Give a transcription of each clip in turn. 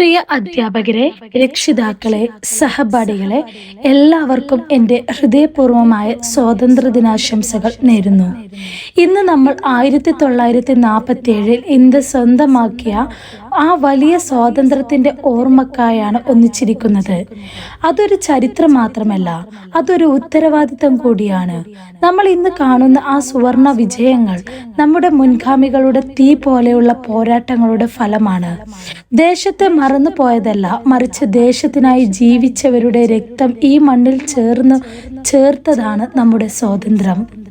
പ്രിയ അധ്യാപകരെ രക്ഷിതാക്കളെ സഹപാഠികളെ എല്ലാവർക്കും എന്റെ ഹൃദയപൂർവമായ സ്വാതന്ത്ര്യ ദിനാശംസകൾ നേരുന്നു. ഇന്ന് നമ്മൾ ആയിരത്തി തൊള്ളായിരത്തി നാൽപ്പത്തി ഏഴിൽ ഇന്ത്യ സ്വന്തമാക്കിയ ആ വലിയ സ്വാതന്ത്ര്യത്തിന്റെ ഓർമ്മക്കായാണ് ഒന്നിച്ചിരിക്കുന്നത്. അതൊരു ചരിത്രം മാത്രമല്ല അതൊരു ഉത്തരവാദിത്തം കൂടിയാണ്. നമ്മൾ ഇന്ന് കാണുന്ന ആ സുവർണ വിജയങ്ങൾ നമ്മുടെ മുൻഗാമികളുടെ തീ പോലെയുള്ള പോരാട്ടങ്ങളുടെ ഫലമാണ്. ദേശത്തെ മറന്നു പോയതല്ല മറിച്ച് ദേശത്തിനായി ജീവിച്ചവരുടെ രക്തം ഈ മണ്ണിൽ ചേർന്ന് ചേർത്തതാണ് നമ്മുടെ സ്വാതന്ത്ര്യം.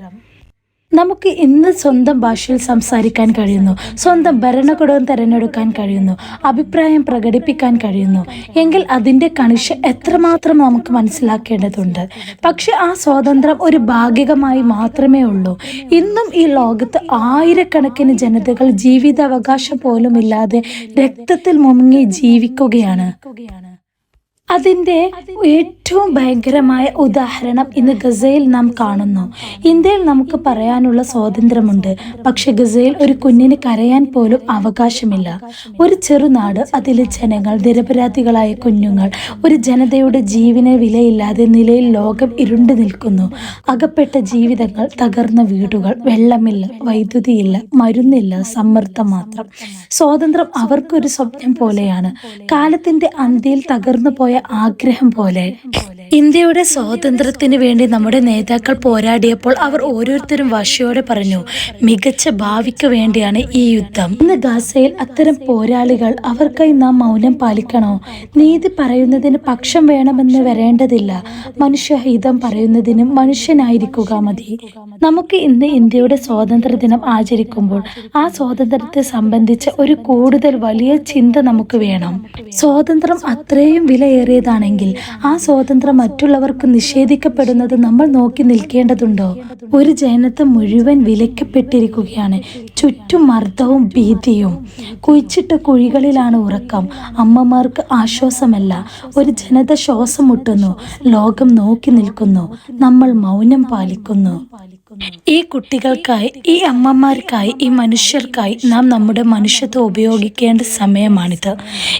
നമുക്ക് ഇന്ന് സ്വന്തം ഭാഷയിൽ സംസാരിക്കാൻ കഴിയുന്നു. സ്വന്തം ഭരണകൂടവും തിരഞ്ഞെടുക്കാൻ കഴിയുന്നു. അഭിപ്രായം പ്രകടിപ്പിക്കാൻ കഴിയുന്നു. എങ്കിൽ അതിന്റെ കണിഷ എത്രമാത്രം നമുക്ക് മനസ്സിലാക്കേണ്ടതുണ്ട്. പക്ഷെ ആ സ്വാതന്ത്ര്യം ഒരു ഭാഗികമായി മാത്രമേ ഉള്ളൂ. ഇന്നും ഈ ലോകത്ത് ആയിരക്കണക്കിന് ജനതകൾ ജീവിതാവകാശം പോലും ഇല്ലാതെ രക്തത്തിൽ മുങ്ങി ജീവിക്കുകയാണ്. അതിന്റെ ഏറ്റവും ഭയങ്കരമായ ഉദാഹരണം ഇന്ന് ഗസയിൽ നാം കാണുന്നു. ഇന്ത്യയിൽ നമുക്ക് പറയാനുള്ള സ്വാതന്ത്ര്യമുണ്ട്. പക്ഷെ ഗസയിൽ ഒരു കുഞ്ഞിന് കരയാൻ പോലും അവകാശമില്ല. ഒരു ചെറുനാട് അതിലെ ജനങ്ങൾ നിരപരാധികളായ കുഞ്ഞുങ്ങൾ ഒരു ജനതയുടെ ജീവന വിലയില്ലാതെ നിലയിൽ ലോകം ഇരുണ്ടു നിൽക്കുന്നു. അകപ്പെട്ട ജീവിതങ്ങൾ തകർന്ന വീടുകൾ വെള്ളമില്ല വൈദ്യുതിയില്ല മരുന്നില്ല സമ്മർദ്ദം മാത്രം. സ്വാതന്ത്ര്യം അവർക്കൊരു സ്വപ്നം പോലെയാണ്. കാലത്തിന്റെ അന്ത്യയിൽ തകർന്നു പോയ ആഗ്രഹം പോലെ ഇന്ത്യയുടെ സ്വാതന്ത്ര്യത്തിന് വേണ്ടി നമ്മുടെ നേതാക്കൾ പോരാടിയപ്പോൾ അവർ ഓരോരുത്തരും വാശിയോടെ പറഞ്ഞു മികച്ച ഭാവിക്ക് വേണ്ടിയാണ് ഈ യുദ്ധം. ഇന്ന് ഗാസയിൽ അത്തരം പോരാളികൾ അവർക്കായി നാം മൗനം പാലിക്കണോ? നീതി പറയുന്നതിന് പക്ഷം വേണമെന്ന് വരേണ്ടതില്ല. മനുഷ്യഹിതം പറയുന്നതിനും മനുഷ്യനായിരിക്കുക മതി. നമുക്ക് ഇന്ന് ഇന്ത്യയുടെ സ്വാതന്ത്ര്യ ദിനം ആചരിക്കുമ്പോൾ ആ സ്വാതന്ത്ര്യത്തെ സംബന്ധിച്ച ഒരു കൂടുതൽ വലിയ ചിന്ത നമുക്ക് വേണം. സ്വാതന്ത്ര്യം അത്രയും വിലയേറിയതാണെങ്കിൽ ആ സ്വാതന്ത്ര്യം മറ്റുള്ളവർക്ക് നിഷേധിക്കപ്പെടുന്നത് നമ്മൾ നോക്കി നിൽക്കേണ്ടതുണ്ടോ? ഒരു ജനത്തെ മുഴുവൻ വിലക്കപ്പെട്ടിരിക്കുകയാണ് ചുറ്റും മർദ്ദവും ഭീതിയും. കുഴിച്ചിട്ട കുഴികളിലാണ് ഉറക്കം. അമ്മമാർക്ക് ആശ്വാസമല്ല. ഒരു ജനത ശ്വാസം മുട്ടുന്നു ലോകം നോക്കി നിൽക്കുന്നു. നമ്മൾ മൗനം പാലിക്കുന്നു. ഈ കുട്ടികൾക്കായി ഈ അമ്മമാർക്കായി ഈ മനുഷ്യർക്കായി നാം നമ്മുടെ മനുഷ്യത്വം ഉപയോഗിക്കേണ്ട സമയമാണിത്.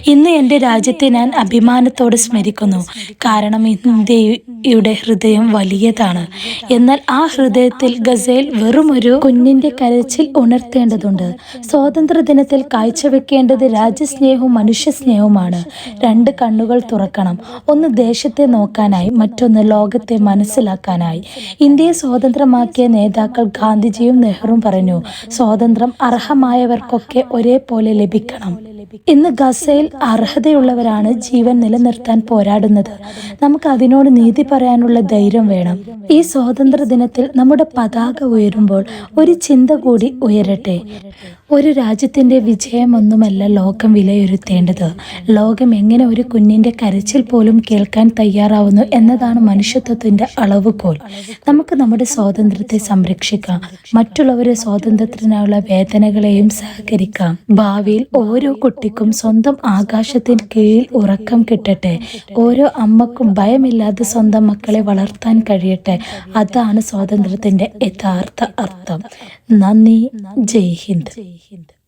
ഇന്ന് എന്റെ രാജ്യത്തെ ഞാൻ അഭിമാനത്തോടെ സ്മരിക്കുന്നു. കാരണം ഇന്ത്യയുടെ ഹൃദയം വലിയതാണ്. എന്നാൽ ആ ഹൃദയത്തിൽ ഗസേൽ വെറും ഒരു കുഞ്ഞിന്റെ കരച്ചിൽ ഉണർത്തേണ്ടതുണ്ട്. സ്വാതന്ത്ര്യ ദിനത്തിൽ കാഴ്ചവെക്കേണ്ടത് രാജ്യസ്നേഹവും മനുഷ്യസ്നേഹവുമാണ്. രണ്ട് കണ്ണുകൾ തുറക്കണം. ഒന്ന് ദേശത്തെ നോക്കാനായി മറ്റൊന്ന് ലോകത്തെ മനസ്സിലാക്കാനായി. ഇന്ത്യയെ സ്വതന്ത്രമാക്കിയ നേതാക്കൾ ഗാന്ധിജിയും നെഹ്റുവും പറഞ്ഞു സ്വാതന്ത്ര്യം അർഹമായവർക്കൊക്കെ ഒരേപോലെ ലഭിക്കണം. ഇന്ന് ഗസയിൽ അർഹതയുള്ളവരാണ് ജീവൻ നിലനിർത്താൻ പോരാടുന്നത്. നമുക്ക് അതിനോട് നീതി പറയാനുള്ള ധൈര്യം വേണം. ഈ സ്വാതന്ത്ര്യ ദിനത്തിൽ നമ്മുടെ പതാക ഉയരുമ്പോൾ ഒരു ചിന്ത കൂടി ഉയരട്ടെ. ഒരു രാജ്യത്തിന്റെ വിജയമൊന്നുമല്ല ലോകം വിലയിരുത്തേണ്ടത്. ലോകം എങ്ങനെ ഒരു കുഞ്ഞിന്റെ കരച്ചിൽ പോലും കേൾക്കാൻ തയ്യാറാവുന്നു എന്നതാണ് മനുഷ്യത്വത്തിന്റെ അളവുകോൽ. നമുക്ക് നമ്മുടെ സ്വാതന്ത്ര്യത്തെ സംരക്ഷിക്കാം. മറ്റുള്ളവരെ സ്വാതന്ത്ര്യത്തിനായുള്ള വേദനകളെയും സഹകരിക്കാം. ഭാവിയിൽ ഓരോ കുട്ടിക്കും സ്വന്തം ആകാശത്തിന് കീഴിൽ ഉറക്കം കിട്ടട്ടെ. ഓരോ അമ്മക്കും ഭയമില്ലാതെ സ്വന്തം മക്കളെ വളർത്താൻ കഴിയട്ടെ. അതാണ് സ്വാതന്ത്ര്യത്തിന്റെ യഥാർത്ഥ അർത്ഥം. നന്ദി. ജയ് ഹിന്ദ്.